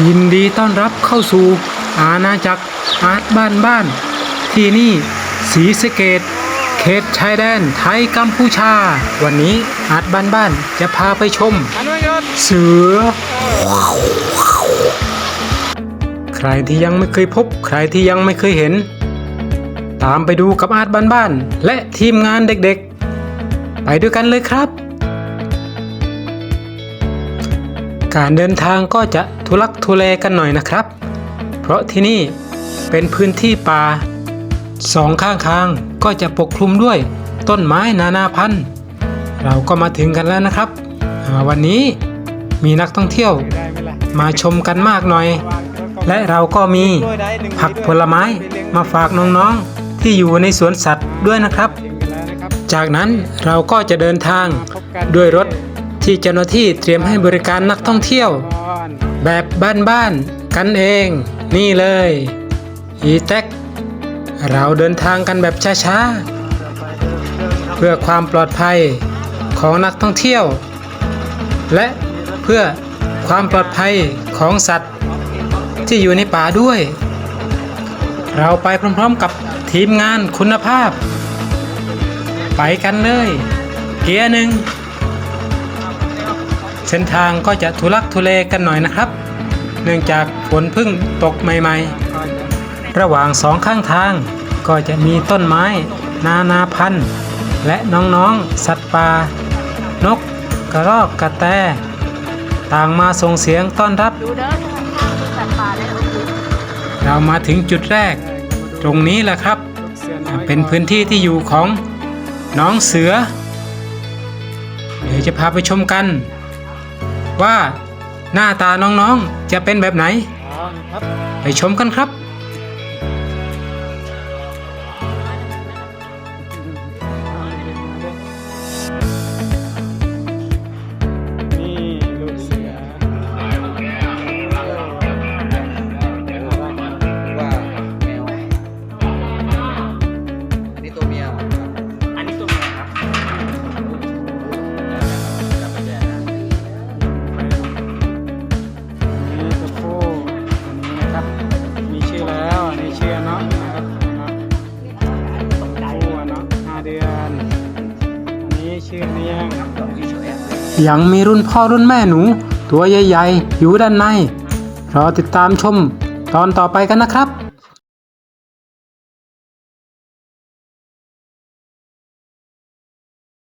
ยินดีต้อนรับเข้าสู่อาณาจักรอาร์ตบ้านบ้าน ที่นี่ศรีสเกดเขตชายแดนไทยกัมพูชา วันนี้อาร์ตบ้านบ้านจะพาไปชม เสือ ใครที่ยังไม่เคยพบ ใครที่ยังไม่เคยเห็น ตามไปดูกับอาร์ตบ้านบ้าน และทีมงานเด็กๆ ไปด้วยกันเลยครับ การเดินทางก็จะทุลักทุเลกันหน่อยนะครับ เพราะที่นี่เป็นพื้นที่ป่าสองข้างทางก็จะปกคลุมด้วยต้นไม้นานาพันธุ์ เราก็มาถึงกันแล้วนะครับ วันนี้มีนักท่องเที่ยวมาชมกันมากหน่อย และเราก็มีผักผลไม้มาฝากน้องๆที่อยู่ในสวนสัตว์ด้วยนะครับ จากนั้นเราก็จะเดินทางด้วยรถ ที่เจ้าหน้าที่เตรียมให้บริการนักท่องเที่ยว แบบบ้านๆกันเอง นี่เลยอีแท็กเราเดินทางกันแบบช้าๆ เพื่อความปลอดภัยของนักท่องเที่ยว และเพื่อความปลอดภัยของสัตว์ที่อยู่ในป่าด้วย เราไปพร้อมๆกับทีมงานคุณภาพ ไปกันเลย เกียร์หนึ่ง เส้นทางก็จะทุลักทุเลกันหน่อยนะครับ เนื่องจากฝนเพึ่งตกใหม่ๆ ระหว่างสองข้างทางก็จะมีต้นไม้ นานาพันธุ์ และน้องๆ สัตว์ป่านก กระรอกกระแต ต่างมาส่งเสียงต้อนรับ เรามาถึงจุดแรก ตรงนี้แหละครับ เป็นพื้นที่ที่อยู่ของน้องเสือ เดี๋ยวจะพาไปชมกัน ว่า หน้าตาน้องๆจะเป็นแบบไหน ไปชมกันครับนี่ลูกเสือว่าแมวอันนี้ตัวเมีย ชื่อเนียยังมีรุ่นพ่อรุ่นแม่หนู ตัวใหญ่ๆ อยู่ด้านใน รอติดตามชมตอนต่อไปกันนะครับ